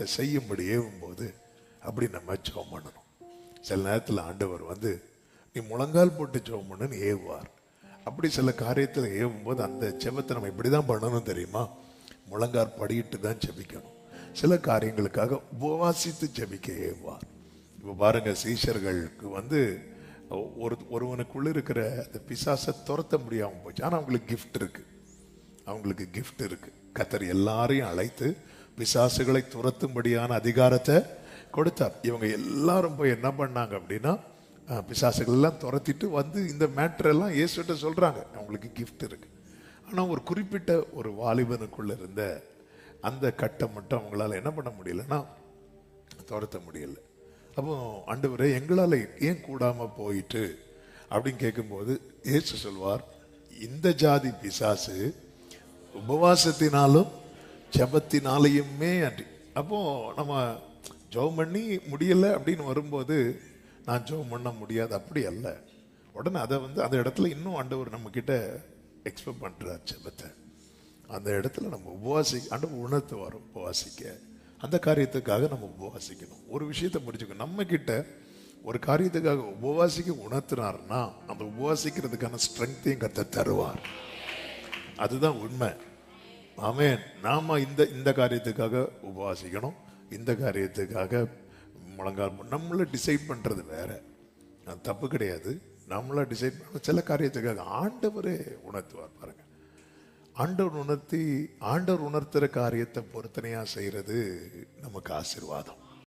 காரியத்தை செய்யும்படி ஏவும்போது அப்படி நம்ம ஜெபம் பண்ணணும். சில நேரத்தில் ஆண்டவர் வந்து நீ முழங்கால் போட்டு ஜோம் பண்ணுன்னு ஏவுவார். அப்படி சில காரியத்தில் ஏவும்போது அந்த ஜெபத்தை நம்ம இப்படி தான் பண்ணணும் தெரியுமா? முழங்கால் படியிட்டு தான் ஜெபிக்கணும். சில காரியங்களுக்காக உபவாசித்து ஜெபிக்க ஏவுவார். இப்போ பாருங்க சீஷர்களுக்கு வந்து ஒரு ஒருவனுக்குள்ளே இருக்கிற அந்த பிசாசை துரத்த முடியாமல் போச்சு. ஆனால் அவங்களுக்கு கிஃப்ட் இருக்குது அவங்களுக்கு கிஃப்ட் இருக்குது கத்தர் எல்லாரையும் அழைத்து பிசாசுகளை துரத்தும்படியான அதிகாரத்தை கொடுத்தார். இவங்க எல்லாரும் போய் என்ன பண்ணாங்க அப்படின்னா பிசாசுகள் எல்லாம் துரத்திட்டு வந்து இந்த மேட்டர் எல்லாம் இயேசுகிட்ட சொல்றாங்க. அவங்களுக்கு கிஃப்ட் இருக்கு. ஆனால் ஒரு குறிப்பிட்ட ஒரு வாலிபனுக்குள்ள இருந்த அந்த கட்டம் மட்டும் அவங்களால என்ன பண்ண முடியலன்னா துரத்த முடியல. அப்போ ஆண்டவரே எங்களால் ஏன் கூடாம போயிட்டு அப்படின்னு கேட்கும்போது இயேசு சொல்வார் இந்த ஜாதி பிசாசு உபவாசத்தினாலும் ஜபத்தினாலையுமே அன்றி. அப்போ நம்ம ஜோம் பண்ணி முடியலை அப்படின்னு வரும்போது நான் ஜெபம் பண்ண முடியாது அப்படி அல்ல. உடனே அதை வந்து அந்த இடத்துல இன்னும் ஆண்டவர் நம்மக்கிட்ட எக்ஸ்பெக்ட் பண்ணுறார் ஜபத்தை. அந்த இடத்துல நம்ம உபவாசி ஆண்டவர் உணர்த்துவார் உபவாசிக்க. அந்த காரியத்துக்காக நம்ம உபவாசிக்கணும். ஒரு விஷயத்தை புரிஞ்சுக்கணும் நம்மக்கிட்ட ஒரு காரியத்துக்காக உபவாசிக்க உணர்த்தினார்னா அந்த உபவாசிக்கிறதுக்கான ஸ்ட்ரென்த்தையும் கத்த தருவார். அதுதான் உண்மை. ஆமென். நாம் இந்த இந்த காரியத்துக்காக உபவாசிக்கணும் இந்த காரியத்துக்காக முழங்கால் நம்மளை நம்மள டிசைட் பண்ணுறது வேற. அது தப்பு கிடையாது. நம்மள டிசைட் பண்ண சில காரியத்துக்காக ஆண்டவரே உணர்த்துவார் பாருங்க. ஆண்டவர் உணர்த்தி ஆண்டவர் உணர்த்துகிற காரியத்தை பொருத்தனையாக செய்கிறது நமக்கு ஆசீர்வாதம்.